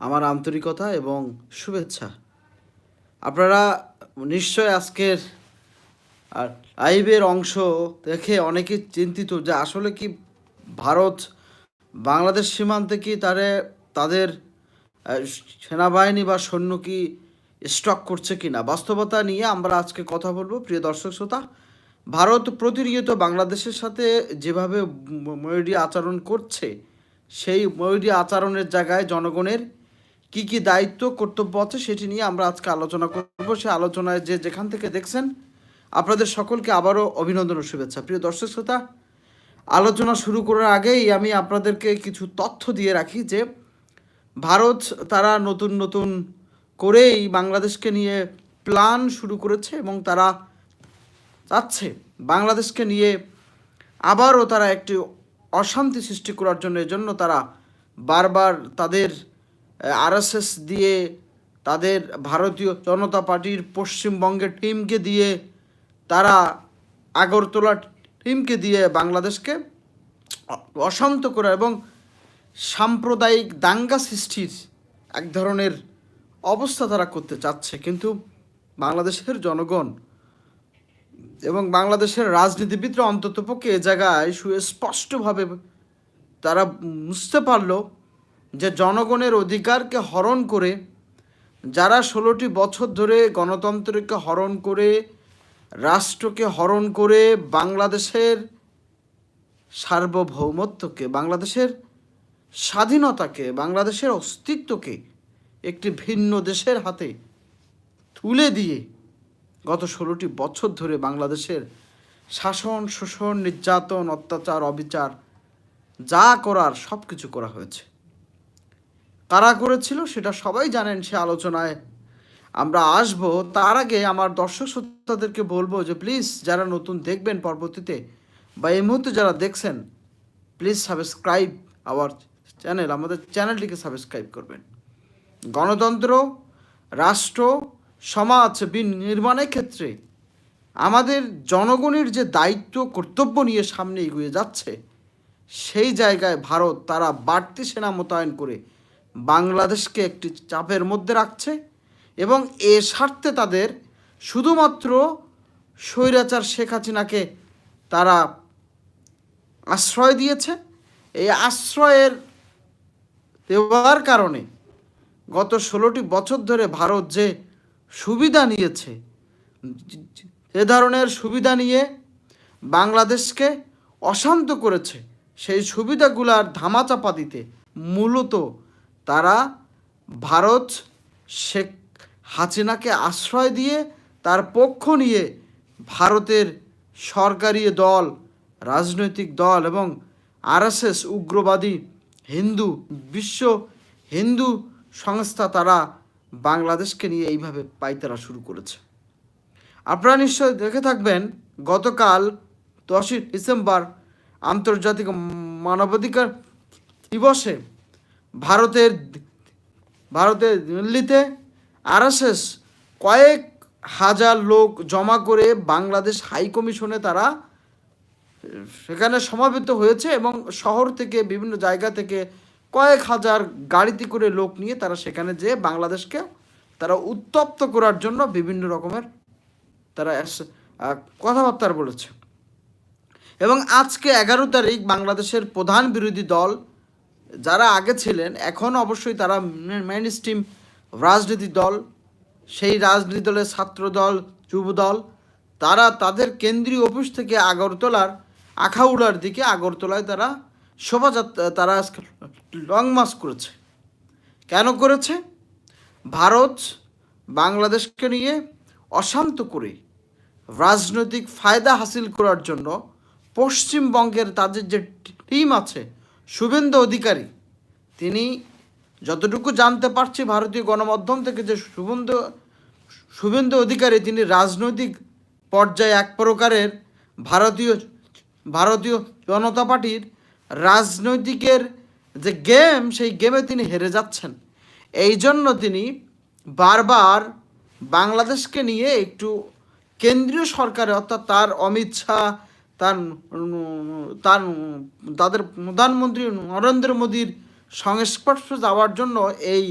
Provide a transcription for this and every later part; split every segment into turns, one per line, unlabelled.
আমার আন্তরিকতা এবং শুভেচ্ছা। আপনারা নিশ্চয় আজকের আর লাইভের অংশ দেখে অনেকে চিন্তিত যে আসলে কি ভারত বাংলাদেশ সীমান্তে কি তারে তাদের সেনাবাহিনী বা সৈন্য কি স্টক করছে কি না বাস্তবতা নিয়ে আমরা আজকে কথা বলব। প্রিয় দর্শক শ্রোতা, ভারত প্রতিনিয়ত বাংলাদেশের সাথে যেভাবে ময়ূরী আচরণ করছে, সেই ময়ূরী আচরণের জায়গায় জনগণের কি কি দায়িত্ব, কর্তব্য আছে সেটি নিয়ে আমরা আজকে আলোচনা করব। সে আলোচনায় যে যেখান থেকে দেখছেন, আপনাদের সকলকে আবারও অভিনন্দন ও শুভেচ্ছা। প্রিয় দর্শক শ্রোতা, আলোচনা শুরু করার আগেই আমি আপনাদেরকে কিছু তথ্য দিয়ে রাখি যে, ভারত তারা নতুন নতুন করেই বাংলাদেশকে নিয়ে প্ল্যান শুরু করেছে এবং তারা চাচ্ছে বাংলাদেশকে নিয়ে আবারও তারা একটি অশান্তি সৃষ্টি করার জন্য। এজন্য তারা বারবার তাদের আরএসএস দিয়ে তাদের ভারতীয় জনতা পার্টির পশ্চিমবঙ্গের টিমকে দিয়ে, তারা আগরতলা টিমকে দিয়ে বাংলাদেশকে অশান্ত করা এবং সাম্প্রদায়িক দাঙ্গা সৃষ্টির এক ধরনের অবস্থা তারা করতে চাচ্ছে। কিন্তু বাংলাদেশের জনগণ এবং বাংলাদেশের রাজনীতিবিদরা অন্ততপক্ষে এ জায়গায় সুস্পষ্টভাবে তারা বুঝতে পারল যে জনগণের অধিকারকে হরণ করে, যারা ষোলোটি বছর ধরে গণতন্ত্রকে হরণ করে, রাষ্ট্রকে হরণ করে, বাংলাদেশের সার্বভৌমত্বকে, বাংলাদেশের স্বাধীনতাকে, বাংলাদেশের অস্তিত্বকে একটি ভিন্ন দেশের হাতে তুলে দিয়ে গত ষোলোটি বছর ধরে বাংলাদেশের শাসন, শোষণ, নির্যাতন, অত্যাচার, অবিচার যা করার সব কিছু করা হয়েছে। কারা করেছিল সেটা সবাই জানেন সে আলোচনায়। আমরা আসব, তার আগে আমার দর্শক শ্রোতাদেরকে বলব যে প্লিজ যারা নতুন দেখবেন পরবর্তীতে বা এই মুহূর্তে যারা দেখছেন প্লিজ সাবস্ক্রাইব আওয়ার চ্যানেল আমাদের চ্যানেলটিকে সাবস্ক্রাইব করবেন। গণতন্ত্র, রাষ্ট্র, সমাজ নির্মাণের ক্ষেত্রে আমাদের জনগণের যে দায়িত্ব, কর্তব্য নিয়ে সামনে এগিয়ে যাচ্ছে, সেই জায়গায় ভারত তারা বাড়তি সেনা মোতায়েন করে বাংলাদেশকে একটি চাপের মধ্যে রাখছে এবং এ স্বার্থে তাদের শুধুমাত্র স্বৈরাচার শেখ হাসিনাকে তারা আশ্রয় দিয়েছে। এই আশ্রয়ের দেওয়ার কারণে গত ষোলোটি বছর ধরে ভারত যে সুবিধা নিয়েছে এ ধরনের সুবিধা নিয়ে বাংলাদেশকে অশান্ত করেছে, সেই সুবিধাগুলার ধামাচাপা দিতে মূলত তারা ভারত শেখ হাসিনাকে আশ্রয় দিয়ে তার পক্ষ নিয়ে ভারতের সরকারি দল, রাজনৈতিক দল এবং আরএসএস উগ্রবাদী হিন্দু, বিশ্ব হিন্দু সংস্থা তারা বাংলাদেশকে নিয়ে এইভাবে পাইতারা শুরু করেছে। আপনারা নিশ্চয় দেখে থাকবেন, গতকাল দশই ডিসেম্বর আন্তর্জাতিক মানবাধিকার দিবসে ভারতের ভারতের দিল্লিতে আরএসএস কয়েক হাজার লোক জমা করে বাংলাদেশ হাই কমিশনে তারা, সেখানে সমাবেত হয়েছে এবং শহর থেকে বিভিন্ন জায়গা থেকে কয়েক হাজার গাড়িতে করে লোক নিয়ে তারা সেখানে যেয়ে বাংলাদেশকে তারা উত্তপ্ত করার জন্য বিভিন্ন রকমের তারা কথাবার্তা বলেছে। এবং আজকে এগারো তারিখ বাংলাদেশের প্রধান বিরোধী দল যারা আগে ছিলেন, এখন অবশ্যই তারা মেন স্ট্রিম রাজনীতি দল, সেই রাজনীতি দলের ছাত্র দল, যুব দল, তারা তাদের কেন্দ্রীয় অফিস থেকে আগরতলার আখাউড়ার দিকে আগরতলায় তারা শোভাযাত্রা, তারা লং মার্চ করেছে। কেন করেছে? ভারত বাংলাদেশকে নিয়ে অশান্ত করে রাজনৈতিক ফায়দা হাসিল করার জন্য পশ্চিমবঙ্গের তাদের যে টিম আছে শুভেন্দু অধিকারী, তিনি যতটুকু জানতে পারছি ভারতীয় গণমাধ্যম থেকে যে শুভেন্দু শুভেন্দু অধিকারী তিনি রাজনৈতিক পর্যায়ে এক প্রকারের ভারতীয় ভারতীয় জনতা পার্টির রাজনৈতিকের যে গেম, সেই গেমে তিনি হেরে যাচ্ছেন। এই জন্য তিনি বারবার বাংলাদেশকে নিয়ে একটু কেন্দ্রীয় সরকারে, অর্থাৎ তার অমিত শাহ তার তার, তাদের প্রধানমন্ত্রী নরেন্দ্র মোদীর সংস্পর্শে যাওয়ার জন্য এই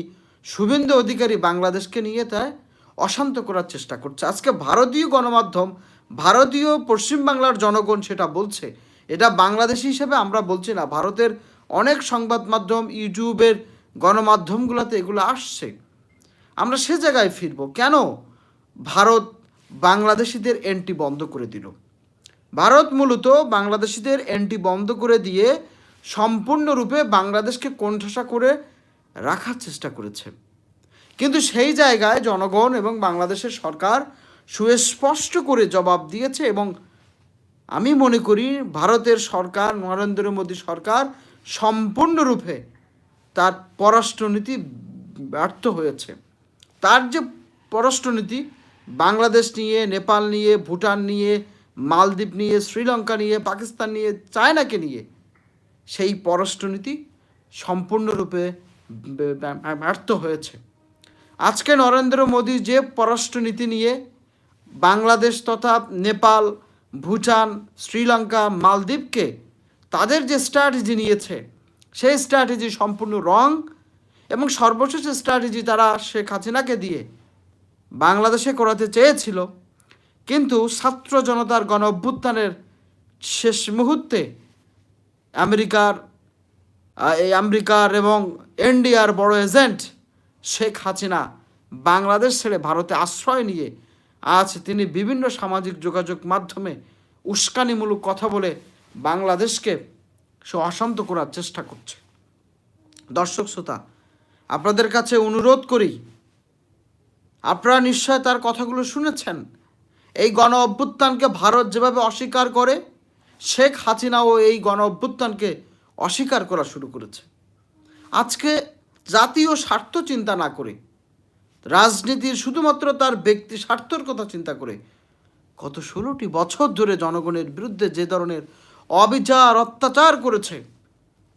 শুভেন্দু অধিকারী বাংলাদেশকে নিয়ে তাই অশান্ত করার চেষ্টা করছে। আজকে ভারতীয় গণমাধ্যম, ভারতীয় পশ্চিমবাংলার জনগণ সেটা বলছে। এটা বাংলাদেশি হিসেবে আমরা বলছি না, ভারতের অনেক সংবাদ মাধ্যম, ইউটিউবের গণমাধ্যমগুলোতে এগুলো আসছে। আমরা সে জায়গায় ফিরবো। কেন? ভারত বাংলাদেশিদের এন্ট্রি বন্ধ করে দিল। ভারত মূলত বাংলাদেশিদের এন্ট্রি বন্ধ করে দিয়ে সম্পূর্ণরূপে বাংলাদেশকে কোণঠাসা করে রাখার চেষ্টা করেছে। কিন্তু সেই জায়গায় জনগণ এবং বাংলাদেশের সরকার সুস্পষ্ট করে জবাব দিয়েছে এবং আমি মনে করি ভারতের সরকার, নরেন্দ্র মোদী সরকার সম্পূর্ণরূপে তার পররাষ্ট্রনীতি ব্যর্থ হয়েছে। তার যে পররাষ্ট্রনীতি, বাংলাদেশ নিয়ে, নেপাল নিয়ে, ভুটান নিয়ে মালদ্বীপ নিয়ে, শ্রীলঙ্কা নিয়ে, পাকিস্তান নিয়ে, চায়নাকে নিয়ে সেই পররাষ্ট্রনীতি সম্পূর্ণরূপে ব্যর্থ হয়েছে। আজকে নরেন্দ্র মোদী যে পররাষ্ট্রনীতি নিয়ে বাংলাদেশ তথা নেপাল, ভুটান, শ্রীলঙ্কা, মালদ্বীপকে তাদের যে স্ট্র্যাটেজি নিয়েছে, সেই স্ট্র্যাটেজি সম্পূর্ণ রং এবং সর্বশেষ স্ট্র্যাটেজি তারা শেখ হাসিনাকে দিয়ে বাংলাদেশে করাতে চেয়েছিল। কিন্তু ছাত্র জনতার গণ অভ্যুত্থানের শেষ মুহূর্তে আমেরিকার এই আমেরিকার এবং এনডিআর বড় এজেন্ট শেখ হাসিনা বাংলাদেশ ছেড়ে ভারতে আশ্রয় নিয়ে আজ তিনি বিভিন্ন সামাজিক যোগাযোগ মাধ্যমে উস্কানিমূলক কথা বলে বাংলাদেশকে সে অশান্ত করার চেষ্টা করছে। দর্শক শ্রোতা, আপনাদের কাছে অনুরোধ করি, আপনারা নিশ্চয় তার কথাগুলো শুনেছেন। এই গণ অভ্যুত্থানকে ভারত যেভাবে অস্বীকার করে, শেখ হাসিনাও এই গণ অভ্যুত্থানকে অস্বীকার করা শুরু করেছে। আজকে জাতীয় স্বার্থ চিন্তা না করে, রাজনীতির শুধুমাত্র তার ব্যক্তি স্বার্থর কথা চিন্তা করে, গত ষোলোটি বছর ধরে জনগণের বিরুদ্ধে যে ধরনের অবিচার, অত্যাচার করেছে,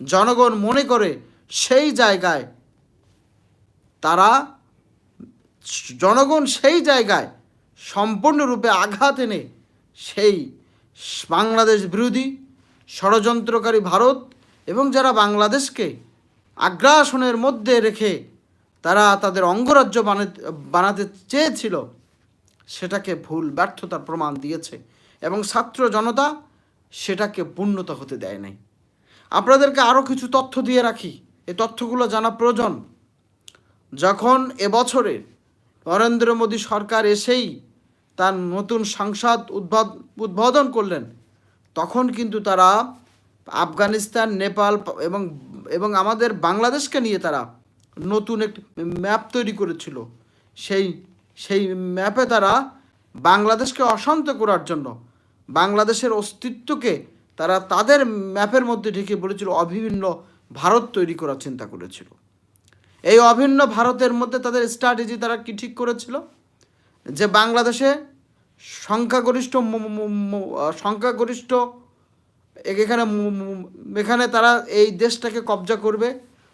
জনগণ মনে করে সেই জায়গায় তারা, জনগণ সেই জায়গায় সম্পূর্ণরূপে আঘাত এনে সেই বাংলাদেশ বিরোধী ষড়যন্ত্রকারী ভারত এবং যারা বাংলাদেশকে আগ্রাসনের মধ্যে রেখে তারা তাদের অঙ্গরাজ্য বানাতে চেয়েছিল, সেটাকে ভুল ব্যর্থতার প্রমাণ দিয়েছে এবং ছাত্র জনতা সেটাকে পূর্ণত হতে দেয় নাই। আপনাদেরকে আরও কিছু তথ্য দিয়ে রাখি। এই তথ্যগুলো জানা প্রয়োজন। যখন এবছরে নরেন্দ্র মোদী সরকার এসেই তার নতুন সংসদ উদ্বোধ উদ্বোধন করলেন। তখন কিন্তু তারা আফগানিস্তান, নেপাল এবং এবং আমাদের বাংলাদেশকে নিয়ে তারা নতুন একটি ম্যাপ তৈরি করেছিল। সেই সেই ম্যাপে তারা বাংলাদেশকে অশান্ত করার জন্য, বাংলাদেশের অস্তিত্বকে তারা তাদের ম্যাপের মধ্যে ঢেকে বলেছিল, অভিন্ন ভারত তৈরি করার চিন্তা করেছিল। এই অভিন্ন ভারতের মধ্যে তাদের স্ট্র্যাটেজি তারা কি ঠিক করেছিল? যে বাংলাদেশে সংখ্যাগরিষ্ঠ সংখ্যাগরিষ্ঠ এখানে এখানে তারা এই দেশটাকে কবজা করবে।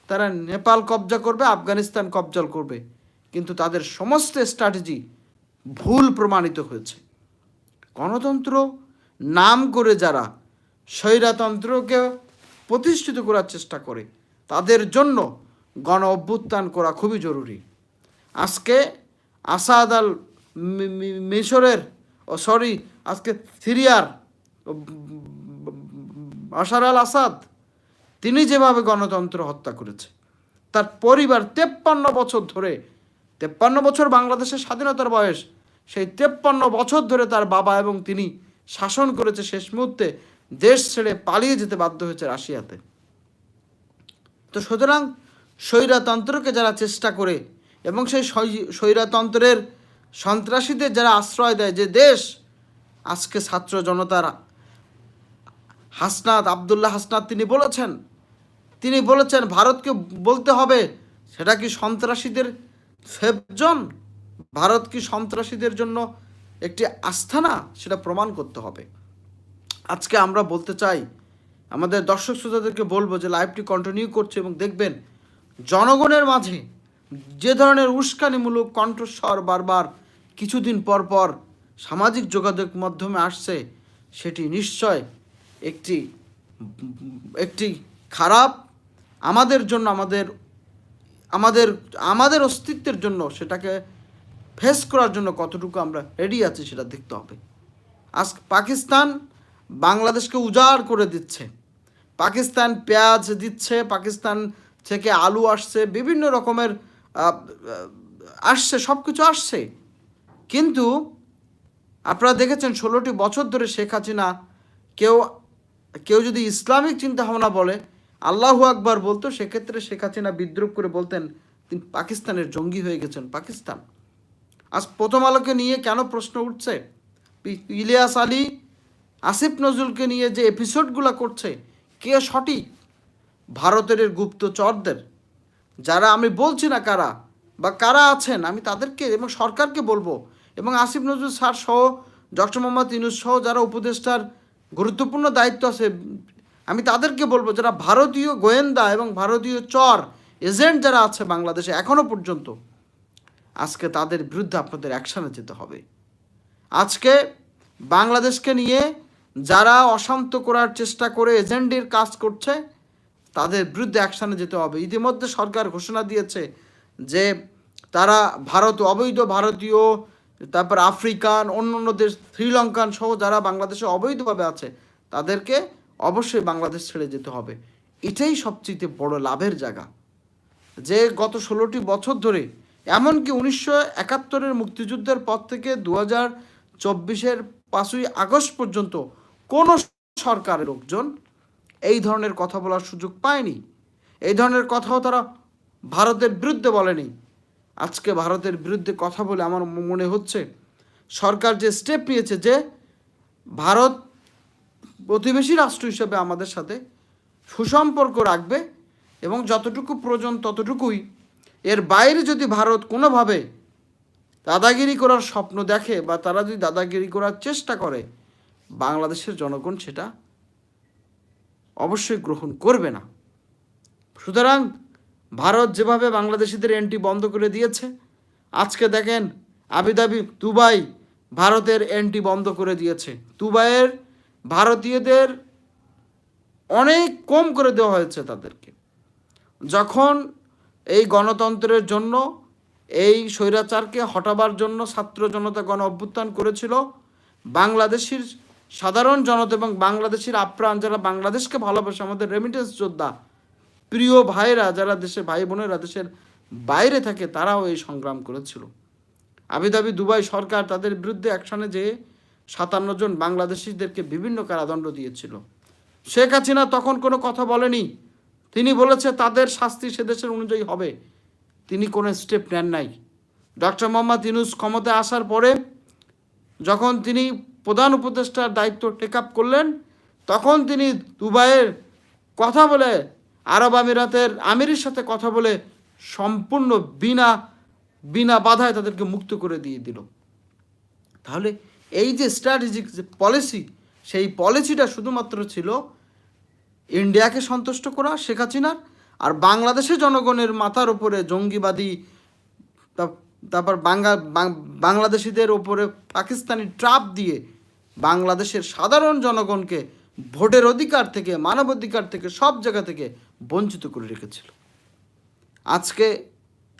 তারা নেপাল কবজা করবে, আফগানিস্তান কবজা করবে। কিন্তু তাদের সমস্ত স্ট্র্যাটেজি ভুল প্রমাণিত হয়েছে। গণতন্ত্র নাম করে যারা স্বৈরাতন্ত্রকে প্রতিষ্ঠিত করার চেষ্টা করে, তাদের জন্য গণ অভ্যুত্থান করা খুবই জরুরি। আজকে আসাদ আল মিশরের ও সরি আজকে সিরিয়ার বাশার আল আসাদ, তিনি যেভাবে গণতন্ত্র হত্যা করেছে, তার পরিবার তেপ্পান্ন বছর ধরে, তেপ্পান্ন বছর বাংলাদেশের স্বাধীনতার বয়স, সেই তেপ্পান্ন বছর ধরে তার বাবা এবং তিনি শাসন করেছে শেষ মুহূর্তে দেশ ছেড়ে পালিয়ে যেতে বাধ্য হয়েছে রাশিয়াতে। তো সুতরাং স্বৈরাতন্ত্রকে যারা চেষ্টা করে এবং সেই স্বৈরাতন্ত্রের সন্ত্রাসীদের যারা আশ্রয় দেয়, যে দেশ আজকে ছাত্র জনতার হাসনাত, আবদুল্লাহ হাসনাত তিনি বলেছেন তিনি বলেছেন, ভারতকে বলতে হবে, সেটা কি সন্ত্রাসীদের ফেবজন ভারত কি সন্ত্রাসীদের জন্য একটি আস্থানা সেটা প্রমাণ করতে হবে। আজকে আমরা বলতে চাই, আমাদের দর্শক শ্রোতাদেরকে বলব যে লাইভটি কন্টিনিউ করছে এবং দেখবেন, জনগণের মাঝে যে ধরনের উস্কানিমূলক কণ্ঠস্বর বারবার কিছুদিন পর পর সামাজিক যোগাযোগ মাধ্যমে আসছে, সেটি নিশ্চয় একটি একটি খারাপ, আমাদের জন্য, আমাদের আমাদের আমাদের অস্তিত্বের জন্য সেটাকে ফেস করার জন্য কতটুকু আমরা রেডি আছি সেটা দেখতে হবে। আজ পাকিস্তান বাংলাদেশকে উজাড় করে দিচ্ছে। পাকিস্তান পেঁয়াজ দিচ্ছে, পাকিস্তান থেকে আলু আসছে, বিভিন্ন রকমের আসছে সব কিছু আসছে। কিন্তু আপনারা দেখেছেন ষোলোটি বছর ধরে শেখ হাসিনা কেউ কেউ যদি ইসলামিক চিন্তা ভাবনা বলে, আল্লাহু আকবার বলতো, সেক্ষেত্রে শেখ হাসিনা বিদ্রুপ করে বলতেন, তিনি পাকিস্তানের জঙ্গি হয়ে গেছেন পাকিস্তান। আজ প্রথম আলোকে নিয়ে কেন প্রশ্ন উঠছে? ইলিয়াস আলী, আসিফ নজরুলকে নিয়ে যে এপিসোডগুলো করছে, কে সঠিক? ভারতের গুপ্তচরদের। যারা আমি বলছি না কারা বা কারা আছেন, আমি তাদেরকে এবং সরকারকে বলব এবং আসিফ নজরুল স্যার সহ, ডক্টর মোহাম্মদ ইনুস সহ যারা উপদেষ্টার গুরুত্বপূর্ণ দায়িত্ব আছে, আমি তাদেরকে বলব যারা ভারতীয় গোয়েন্দা এবং ভারতীয় চর এজেন্ট যারা আছে বাংলাদেশে এখনও পর্যন্ত, আজকে তাদের বিরুদ্ধে আপনাদের অ্যাকশানে যেতে হবে। আজকে বাংলাদেশকে নিয়ে যারা অশান্ত করার চেষ্টা করে এজেন্টের কাজ করছে তাদের বিরুদ্ধে অ্যাকশানে যেতে হবে। ইতিমধ্যে সরকার ঘোষণা দিয়েছে যে তারা ভারত, অবৈধ ভারতীয়, তারপর আফ্রিকান, অন্য অন্য দেশ, শ্রীলঙ্কান সহ যারা বাংলাদেশে অবৈধভাবে আছে, তাদেরকে অবশ্যই বাংলাদেশ ছেড়ে যেতে হবে। এটাই সবচেয়ে বড় লাভের জায়গা। যে গত ষোলোটি বছর ধরে, এমনকি উনিশশো একাত্তরের মুক্তিযুদ্ধের পর থেকে দু হাজার চব্বিশের পাঁচই আগস্ট পর্যন্ত কোনো সরকারের লোকজন এই ধরনের কথা বলার সুযোগ পায়নি। এই ধরনের কথাও তারা ভারতের বিরুদ্ধে বলেনি। আজকে ভারতের বিরুদ্ধে কথা বলে আমার মনে হচ্ছে সরকার যে স্টেপ নিয়েছে যে ভারত প্রতিবেশী রাষ্ট্র হিসেবে আমাদের সাথে সুসম্পর্ক রাখবে এবং যতটুকু প্রয়োজন ততটুকুই। এর বাইরে যদি ভারত কোনোভাবে দাদাগিরি করার স্বপ্ন দেখে বা তারা যদি দাদাগিরি করার চেষ্টা করে, বাংলাদেশের জনগণ সেটা অবশ্যই গ্রহণ করবে না। সুতরাং ভারত যেভাবে বাংলাদেশিদের এন্ট্রি বন্ধ করে দিয়েছে, আজকে দেখেন আবিধাবি, দুবাই ভারতের এন্ট্রি বন্ধ করে দিয়েছে। দুবাইয়ের ভারতীয়দের অনেক কম করে দেওয়া হয়েছে তাদেরকে। যখন এই গণতন্ত্রের জন্য, এই স্বৈরাচারকে হটাবার জন্য ছাত্র জনতা গণ অভ্যুত্থান করেছিল, বাংলাদেশের সাধারণ জনতা এবং বাংলাদেশের আপ্রাণ যারা বাংলাদেশকে ভালোবাসে, আমাদের রেমিটেন্স যোদ্ধা, প্রিয় ভাইরা যারা দেশের ভাই বোনেরা দেশের বাইরে থাকে, তারাও এই সংগ্রাম করেছিল। আবিধাবি, দুবাই সরকার তাদের বিরুদ্ধে অ্যাকশনে যে সাতান্ন জন বাংলাদেশিদেরকে বিভিন্ন কারাদণ্ড দিয়েছিল। শেখ হাসিনা তখন কোনো কথা বলেনি। তিনি বলেছে, তাদের শাস্তি সে দেশের অনুযায়ী হবে। তিনি কোনো স্টেপ নেন নাই। ডক্টর মোহাম্মদ ইউনুস ক্ষমতায় আসার পরে যখন তিনি প্রধান উপদেষ্টার দায়িত্ব টেক আপ করলেন, তখন তিনি দুবাইয়ের কথা বলে, আরব আমিরাতের আমিরের সাথে কথা বলে সম্পূর্ণ বিনা বিনা বাধায় তাদেরকে মুক্ত করে দিয়ে দিল। তাহলে এই যে স্ট্র্যাটেজিক যে পলিসি সেই পলিসিটা শুধুমাত্র ছিল ইন্ডিয়াকে সন্তুষ্ট করা, শেখ হাসিনার, আর বাংলাদেশের জনগণের মাথার ওপরে জঙ্গিবাদী তারপর বাঙ্গা বাং- বাংলাদেশিদের ওপরে পাকিস্তানি ট্রাপ দিয়ে বাংলাদেশের সাধারণ জনগণকে ভোটের অধিকার থেকে, মানবাধিকার থেকে সব জায়গা থেকে বঞ্চিত করে রেখেছিল। আজকে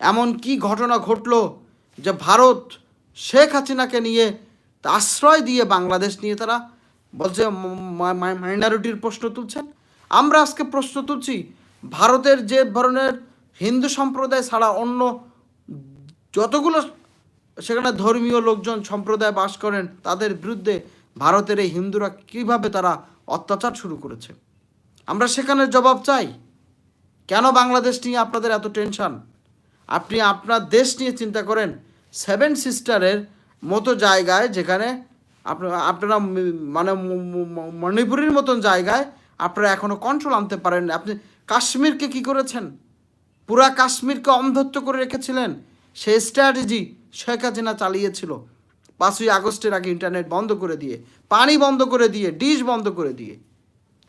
এমন কি ঘটনা ঘটলো যে ভারত শেখ হাসিনাকে নিয়ে আশ্রয় দিয়ে বাংলাদেশ নিয়ে তারা বলছে মাইনরিটির প্রশ্ন তুলছেন? আমরা আজকে প্রশ্ন তুলছি, ভারতের যে ধরনের হিন্দু সম্প্রদায় ছাড়া অন্য যতগুলো সেখানে ধর্মীয় লোকজন সম্প্রদায় বাস করেন, তাদের বিরুদ্ধে ভারতের এই হিন্দুরা কীভাবে তারা অত্যাচার শুরু করেছে? আমরা সেখানে জবাব চাই, কেন বাংলাদেশ নিয়ে আপনাদের এত টেনশন আপনি আপনার দেশ নিয়ে চিন্তা করেন সেভেন সিস্টারের মতো জায়গায় যেখানে আপনারা মানে মণিপুরের মতন জায়গায় আপনারা এখনও কন্ট্রোল আনতে পারেন আপনি কাশ্মীরকে কি করেছেন? পুরা কাশ্মীরকে অন্ধত্ব করে রেখেছিলেন। সেই স্ট্র্যাটেজি শেখ হাসিনা চালিয়েছিল। পাঁচই আগস্টের আগে ইন্টারনেট বন্ধ করে দিয়ে, পানি বন্ধ করে দিয়ে, ডিশ বন্ধ করে দিয়ে,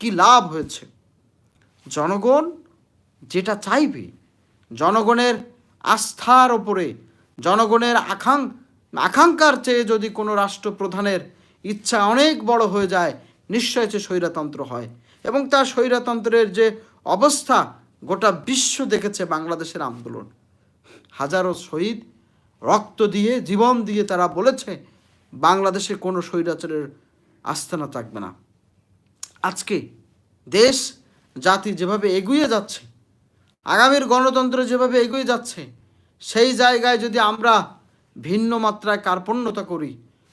কি লাভ হয়েছে? জনগণ যেটা চাইবে, জনগণের আস্থার ওপরে, জনগণের আকাঙ্ আকাঙ্ক্ষার চেয়ে যদি কোনো রাষ্ট্রপ্রধানের ইচ্ছা অনেক বড় হয়ে যায়, নিশ্চয় সে স্বৈরতন্ত্র হয়। এবং তার স্বৈরতন্ত্রের যে অবস্থা, গোটা বিশ্ব দেখেছে বাংলাদেশের আন্দোলন। হাজারো শহীদ রক্ত দিয়ে, জীবন দিয়ে তারা বলেছে, বাংলাদেশে কোনো স্বৈরাচারের আস্থানা থাকবে না। আজকে দেশ, জাতি যেভাবে এগিয়ে যাচ্ছে, আগামীর গণতন্ত্র যেভাবে এগিয়ে যাচ্ছে, সেই জায়গায় যদি আমরা ভিন্ন মাত্রায় কার্পণ্যতা করি,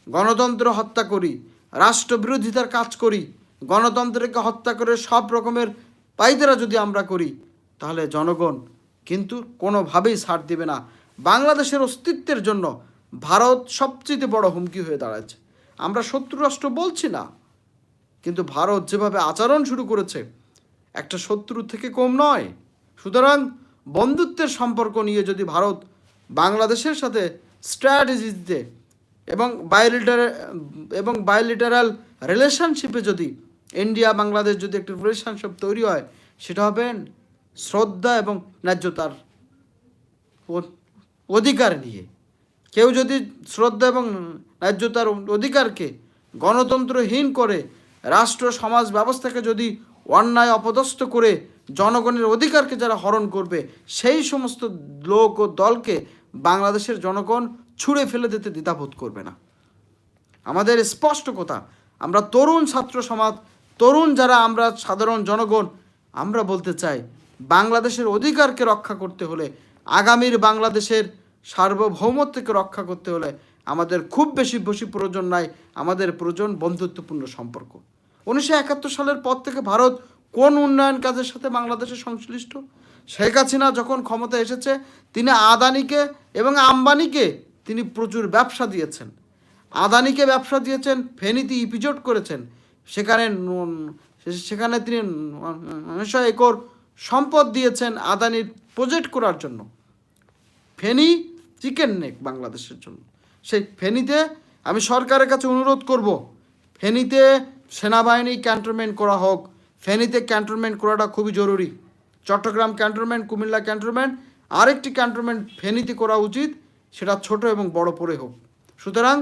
গণতন্ত্র হত্যা করি, রাষ্ট্রবিরোধিতার কাজ করি, গণতন্ত্রকে হত্যা করে সব রকমের পাইদেরা যদি আমরা করি, তাহলে জনগণ কিন্তু কোনোভাবেই ছাড় দেবে না। বাংলাদেশের অস্তিত্বের জন্য ভারত সবচেয়ে বড় হুমকি হয়ে দাঁড়াচ্ছে। আমরা শত্রু রাষ্ট্র বলছি না, কিন্তু ভারত যেভাবে আচরণ শুরু করেছে, একটা শত্রু থেকে কম নয়। সুতরাং বন্ধুত্বের সম্পর্ক নিয়ে যদি ভারত বাংলাদেশের সাথে স্ট্র্যাটেজি দিতে এবং বায়োলিটার এবং বায়োলিটারাল রিলেশনশিপে যদি ইন্ডিয়া বাংলাদেশ যদি একটি রিলেশনশিপ তৈরি হয়, সেটা হবে শ্রদ্ধা এবং ন্যায্যতার অধিকার নিয়ে। কেউ যদি শ্রদ্ধা এবং ন্যায্যতার অধিকারকে গণতন্ত্রহীন করে, রাষ্ট্র, সমাজ ব্যবস্থাকে যদি অন্যায় অপদস্থ করে, জনগণের অধিকারকে যারা হরণ করবে, সেই সমস্ত লোক ও দলকে বাংলাদেশের জনগণ ছুঁড়ে ফেলে দিতে দ্বিধাবোধ করবে না। আমাদের স্পষ্ট কথা, আমরা তরুণ ছাত্র সমাজ, তরুণ যারা আমরা সাধারণ জনগণ, আমরা বলতে চাই, বাংলাদেশের অধিকারকে রক্ষা করতে হলে আগামীর বাংলাদেশের সার্বভৌমত্বকে রক্ষা করতে হলে আমাদের খুব বেশি বেশি প্রয়োজন নাই আমাদের প্রয়োজন বন্ধুত্বপূর্ণ সম্পর্ক। উনিশশো একাত্তর সালের পর থেকে ভারত কোন উন্নয়ন কাজের সাথে বাংলাদেশের সংশ্লিষ্ট? শেখ হাসিনা যখন ক্ষমতা এসেছে, তিনি আদানিকে এবং আম্বানিকে তিনি প্রচুর ব্যবসা দিয়েছেন। আদানিকে ব্যবসা দিয়েছেন, ফেনীতে ইপিজোট করেছেন। সেখানে সেখানে তিনি নয়শো একর সম্পদ দিয়েছেন আদানির প্রজেক্ট করার জন্য। ফেনী চিকেন নেক বাংলাদেশের জন্য। সেই ফেনীতে আমি সরকারের কাছে অনুরোধ করব, ফেনীতে সেনাবাহিনী ক্যান্টনমেন্ট করা হোক। ফেনীতে ক্যান্টনমেন্ট করাটা খুবই জরুরি। চট্টগ্রাম ক্যান্টনমেন্ট, কুমিল্লা ক্যান্টনমেন্ট, আরেকটি ক্যান্টনমেন্ট ফেনীতে করা উচিত, সেটা ছোট এবং বড় পরে হোক। সুতরাং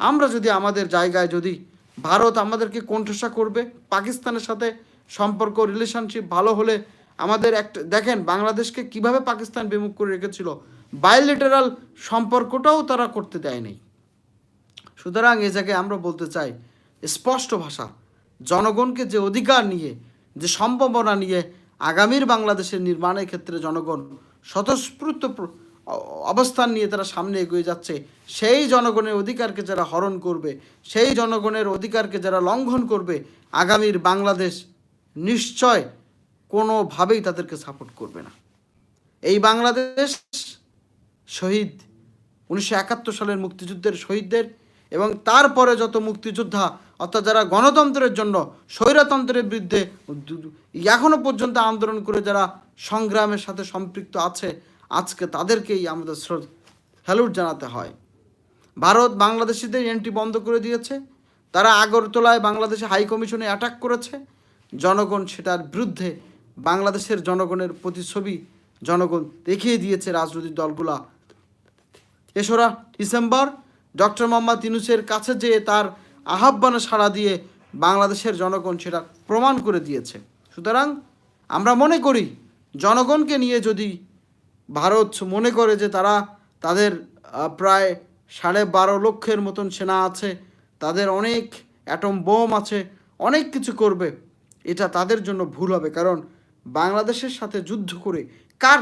আমরা যদি আমাদের জায়গায় যদি ভারত আমাদেরকে কণ্ঠসা করবে, পাকিস্তানের সাথে সম্পর্ক রিলেশনশিপ ভালো হলে আমাদের একটা, দেখেন বাংলাদেশকে কীভাবে পাকিস্তান বিমুখ করে রেখেছিল বায়োলিটারাল সম্পর্কটাও তারা করতে দেয়নি। সুতরাং এ জায়গায় আমরা বলতে চাই, স্পষ্ট ভাষা, জনগণকে যে অধিকার নিয়ে, যে সম্ভাবনা নিয়ে আগামীর বাংলাদেশের নির্মাণের ক্ষেত্রে জনগণ স্বতঃস্ফূর্ত অবস্থান নিয়ে তারা সামনে এগিয়ে যাচ্ছে, সেই জনগণের অধিকারকে যারা হরণ করবে, সেই জনগণের অধিকারকে যারা লঙ্ঘন করবে, আগামীর বাংলাদেশ নিশ্চয় কোনোভাবেই তাদেরকে সাপোর্ট করবে না। এই বাংলাদেশ শহীদ, উনিশশো একাত্তর সালের মুক্তিযুদ্ধের শহীদদের এবং তারপরে যত মুক্তিযোদ্ধা, অর্থাৎ যারা গণতন্ত্রের জন্য, স্বৈরতন্ত্রের বিরুদ্ধে দু- দু- এখনও পর্যন্ত আন্দোলন করে যারা সংগ্রামের সাথে সম্পৃক্ত আছে, আজকে তাদেরকেই আমাদের স্যালুট জানাতে হয়। ভারত বাংলাদেশিদের এন্ট্রি বন্ধ করে দিয়েছে, তারা আগরতলায় বাংলাদেশে হাই কমিশনে অ্যাটাক করেছে, জনগণ সেটার বিরুদ্ধে বাংলাদেশের জনগণের প্রতিছবি জনগণ দেখিয়ে দিয়েছে রাজনৈতিক দলগুলা তেসরা ডিসেম্বর ডক্টর মোহাম্মদ ইউনুসের কাছে যেয়ে তার আহ্বানে সাড়া দিয়ে বাংলাদেশের জনগণ সেটা প্রমাণ করে দিয়েছে। সুতরাং আমরা মনে করি, জনগণকে নিয়ে যদি ভারত মনে করে যে তারা তাদের প্রায় সাড়ে বারো লক্ষের মতন সেনা আছে, তাদের অনেক অ্যাটম বোম আছে, অনেক কিছু করবে, এটা তাদের জন্য ভুল হবে। কারণ বাংলাদেশের সাথে যুদ্ধ করে কার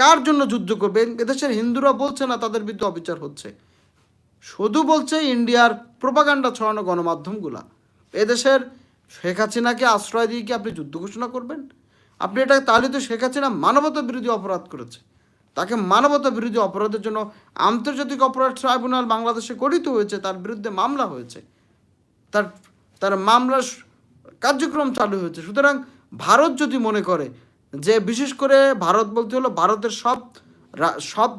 কার জন্য যুদ্ধ করবে এদেশের হিন্দুরা বলছে না, তাদের বিরুদ্ধে অবিচার হচ্ছে। শুধু বলছে ইন্ডিয়ার প্রোপাগান্ডা ছড়ানো গণমাধ্যমগুলা। এদেশের শেখ হাসিনাকে আশ্রয় দিয়ে কি আপনি যুদ্ধ ঘোষণা করবেন? আপনি এটা তাহলে তো শেখ হাসিনা মানবতা বিরোধী অপরাধ করেছে। তাকে মানবতা বিরোধী অপরাধের জন্য আন্তর্জাতিক অপরাধ ট্রাইব্যুনাল বাংলাদেশে গঠিত হয়েছে, তার বিরুদ্ধে মামলা হয়েছে। তার তার মামলার কার্যক্রম চালু হয়েছে। সুতরাং ভারত যদি মনে করে যে বিশেষ করে ভারত বলতে হলো ভারতের সব সব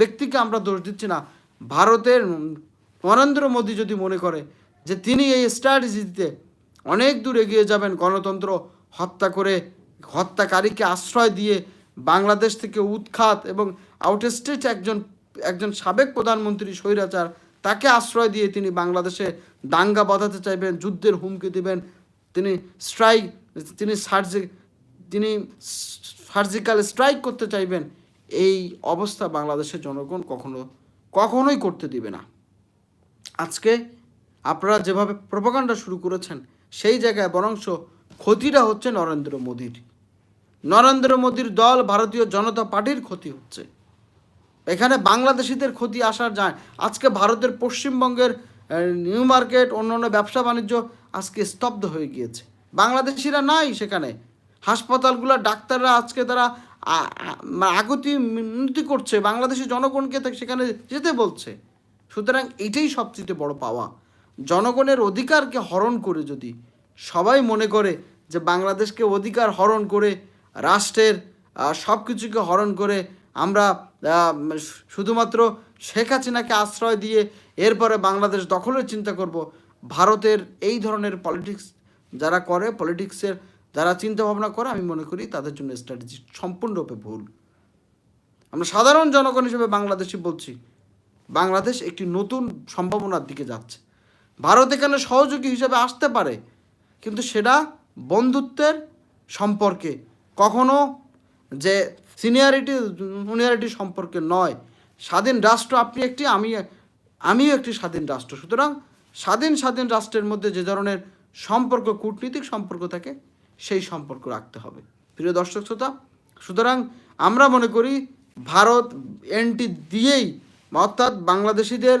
ব্যক্তিকে আমরা দোষ দিচ্ছি না। ভারতের নরেন্দ্র মোদী যদি মনে করে যে তিনি এই স্ট্র্যাটেজিতে অনেক দূর এগিয়ে যাবেন, গণতন্ত্র হত্যা করে, হত্যাকারীকে আশ্রয় দিয়ে বাংলাদেশ থেকে উৎখাত এবং আউটস্টেট একজন একজন সাবেক প্রধানমন্ত্রী স্বৈরাচার, তাকে আশ্রয় দিয়ে তিনি বাংলাদেশে দাঙ্গা বাঁধাতে চাইবেন, যুদ্ধের হুমকি দিবেন, তিনি স্ট্রাইক তিনি সার্জে তিনি সার্জিক্যাল স্ট্রাইক করতে চাইবেন, এই অবস্থা বাংলাদেশের জনগণ কখনো, কখনোই করতে দিবে না। আজকে আপনারা যেভাবে প্রপাগান্ডা শুরু করেছেন, সেই জায়গায় বরংশ ক্ষতিটা হচ্ছে নরেন্দ্র মোদীর। নরেন্দ্র মোদীর দল ভারতীয় জনতা পার্টির ক্ষতি হচ্ছে। এখানে বাংলাদেশিদের ক্ষতি আসার যায়, আজকে ভারতের পশ্চিমবঙ্গের নিউ মার্কেট, অন্যান্য ব্যবসা বাণিজ্য আজকে স্তব্ধ হয়ে গিয়েছে। বাংলাদেশিরা নাই সেখানে। হাসপাতালগুলো, ডাক্তাররা আজকে তারা আ- আগতি মিনতি করছে বাংলাদেশি জনগণকে সেখানে যেতে বলছে। সুতরাং এটাই সবচেয়ে বড় পাওয়া। জনগণের অধিকারকে হরণ করে যদি সবাই মনে করে যে বাংলাদেশকে অধিকার হরণ করে, রাষ্ট্রের সব কিছুকে হরণ করে আমরা শুধুমাত্র শেখ হাসিনাকে আশ্রয় দিয়ে এরপরে বাংলাদেশ দখলের চিন্তা করব, ভারতের এই ধরনের পলিটিক্স যারা করে, পলিটিক্সের যারা চিন্তা ভাবনা করে, আমি মনে করি তাদের জন্য স্ট্র্যাটেজি সম্পূর্ণরূপে ভুল। আমরা সাধারণ জনগণ হিসেবে বাংলাদেশি বলছি, বাংলাদেশ একটি নতুন সম্ভাবনার দিকে যাচ্ছে। ভারত এখানে সহযোগী হিসেবে আসতে পারে, কিন্তু সেটা বন্ধুত্বের সম্পর্কে, কখনো যে সিনিয়রিটি জুনিয়রিটি সম্পর্কে নয়। স্বাধীন রাষ্ট্র আপনি একটি, আমি, আমিও একটি স্বাধীন রাষ্ট্র। সুতরাং স্বাধীন স্বাধীন রাষ্ট্রের মধ্যে যে ধরনের সম্পর্ক, কূটনীতিক সম্পর্ক থাকে সেই সম্পর্ক রাখতে হবে। প্রিয় দর্শক শ্রোতা, সুতরাং আমরা মনে করি ভারত এনটি দিয়েই অর্থাৎ বাংলাদেশিদের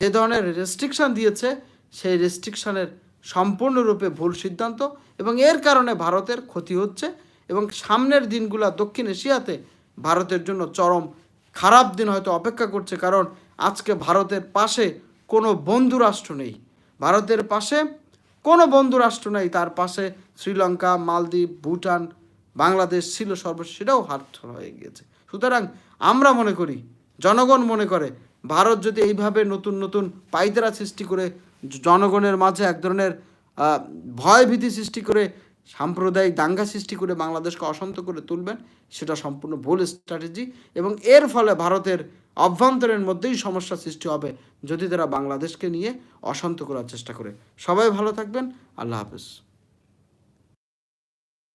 যে ধরনের রেস্ট্রিকশন দিয়েছে, সেই রেস্ট্রিকশানের সম্পূর্ণরূপে ভুল সিদ্ধান্ত এবং এর কারণে ভারতের ক্ষতি হচ্ছে এবং সামনের দিনগুলো দক্ষিণ এশিয়াতে ভারতের জন্য চরম খারাপ দিন হয়তো অপেক্ষা করছে কারণ আজকে ভারতের পাশে কোনো বন্ধু রাষ্ট্র নেই। ভারতের পাশে কোনো বন্ধু রাষ্ট্র নেই, তার পাশে শ্রীলঙ্কা, মালদ্বীপ, ভুটান, বাংলাদেশ ছিল সর্বশেষ, সেটাও হাত হয়ে গিয়েছে। সুতরাং আমরা মনে করি, জনগণ মনে করে, ভারত যদি এইভাবে নতুন নতুন পাইতারা সৃষ্টি করে, জনগণের মাঝে এক ধরনের ভয়ভীতি সৃষ্টি করে, সাম্প্রদায়িক দাঙ্গা সৃষ্টি করে বাংলাদেশকে অশান্ত করে তুলবেন, সেটা সম্পূর্ণ ভুল স্ট্র্যাটেজি এবং এর ফলে ভারতের অভ্যন্তরের মধ্যেই সমস্যা সৃষ্টি হবে যদি তারা বাংলাদেশকে নিয়ে অশান্ত করার চেষ্টা করে। সবাই ভালো থাকবেন। আল্লাহ হাফেজ।